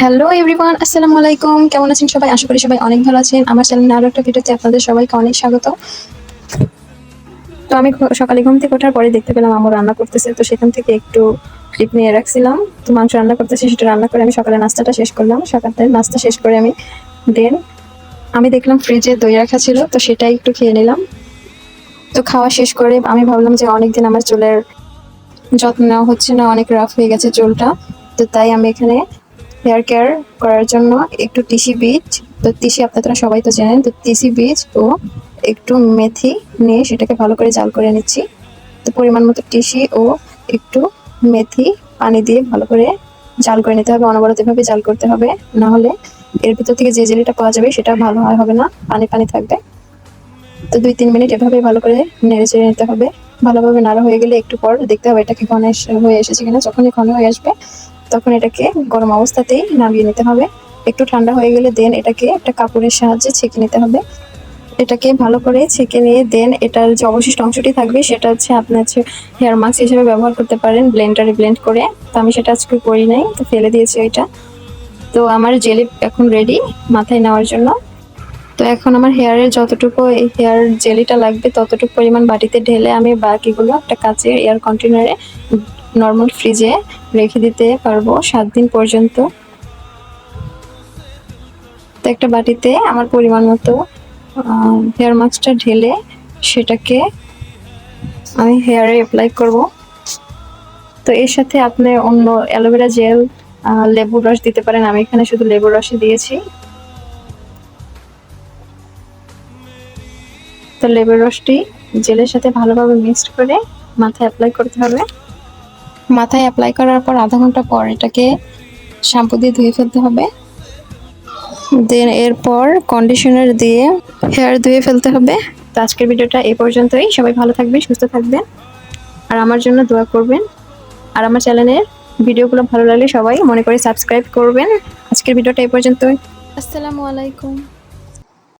Hello everyone আসসালামু আলাইকুম কেমন আছেন সবাই? আশা করি সবাই অনেক ভালো আছেন। আমার চ্যানেলে আরও একটা ভিডিওতে আপনাদের সবাইকে অনেক স্বাগত। তো আমি সকালে ঘুম থেকে ওঠার পরে দেখতে পেলাম আমার রান্না করতেছে। তো সেখান থেকে একটু ক্লিপ নিয়ে রাখছিলাম। তো মাংস রান্না করতেছে, সেটা রান্না করে আমি সকালে নাস্তাটা শেষ করলাম। সকালে নাস্তা শেষ করে আমি দেন আমি দেখলাম ফ্রিজে দই রাখা ছিল, তো সেটাই একটু খেয়ে নিলাম। তো খাওয়া শেষ করে আমি ভাবলাম যে অনেকদিন আমার চুলের যত্ন নেওয়া হচ্ছে না, অনেক রাফ হয়ে গেছে চুলটা। তো তাই আমি এখানে হেয়ার কেয়ার করার জন্য একটু তিসি বীজ, তো তিসি আপনারা সবাই তো জানেন, তো তিসি বীজ ও একটু মেথি নিয়ে সেটাকে ভালো করে জাল করে নিচ্ছি। তো পরিমাণ মতো তিসি ও একটু মেথি পানি দিয়ে ভালো করে জাল করে নিতে হবে, অনবরত এভাবে জাল করতে হবে। না হলে এর ভিতর থেকে যে জেলিটা পাওয়া যাবে সেটা ভালো হয় হবে না, পানি পানি থাকবে। তো দুই তিন মিনিট এভাবে ভালো করে নেড়ে চেড়ে নিতে হবে। ভালোভাবে নাড়া হয়ে গেলে একটু পর দেখতে হবে এটা কি ঘন হয়ে এসেছে কিনা। যখনই ঘন হয়ে আসবে তখন এটাকে গরম অবস্থাতেই নামিয়ে নিতে হবে। একটু ঠান্ডা হয়ে গেলে দেন এটাকে একটা কাপড়ের সাহায্যে ছেঁকে নিতে হবে। এটাকে ভালো করে ছেঁকে নিয়ে দেন এটার যে অবশিষ্ট অংশটি থাকবে সেটা হচ্ছে আপনি হচ্ছে হেয়ার মাস্ক হিসেবে ব্যবহার করতে পারেন ব্লেন্ডারে ব্লেন্ড করে। তো আমি সেটা আজকে করি নাই, তো ফেলে দিয়েছি ওইটা তো আমার জেলি এখন রেডি মাথায় নেওয়ার জন্য। তো এখন আমার হেয়ারের যতটুকু হেয়ার জেলিটা লাগবে ততটুকু পরিমাণ বাটিতে ঢেলে আমি বাকিগুলো একটা কাচের এয়ার কন্টেনারে নর্মাল ফ্রিজে রেখে দিতে পারব সাত দিন পর্যন্ত। তো একটা বাটিতে আমার পরিমাণ মতো হেয়ার মাস্কটা ঢেলে সেটাকে আমি হেয়ারে অ্যাপ্লাই করব। তো এর সাথে আপনি অন্য অ্যালোভেরা জেল লেবুর রস দিতে পারেন। আমি এখানে শুধু লেবুর রসই দিয়েছি। তো লেবুর রসটি জেলের সাথে ভালোভাবে মিক্সড করে মাথায় অ্যাপ্লাই করতে হবে। মাথায় অ্যাপ্লাই করার পর আধা ঘণ্টা পর এটাকে শ্যাম্পু দিয়ে ধুয়ে ফেলতে হবে। দেন এরপর কন্ডিশনার দিয়ে হেয়ার ধুয়ে ফেলতে হবে। তো আজকের ভিডিওটা এ পর্যন্তই। সবাই ভালো থাকবেন, সুস্থ থাকবেন। আর আমার জন্য দোয়া করবেন। আর আমার চ্যানেলের ভিডিওগুলো ভালো লাগলে সবাই মনে করে সাবস্ক্রাইব করবেন। আজকের ভিডিওটা এই পর্যন্তই। আসসালামু আলাইকুম।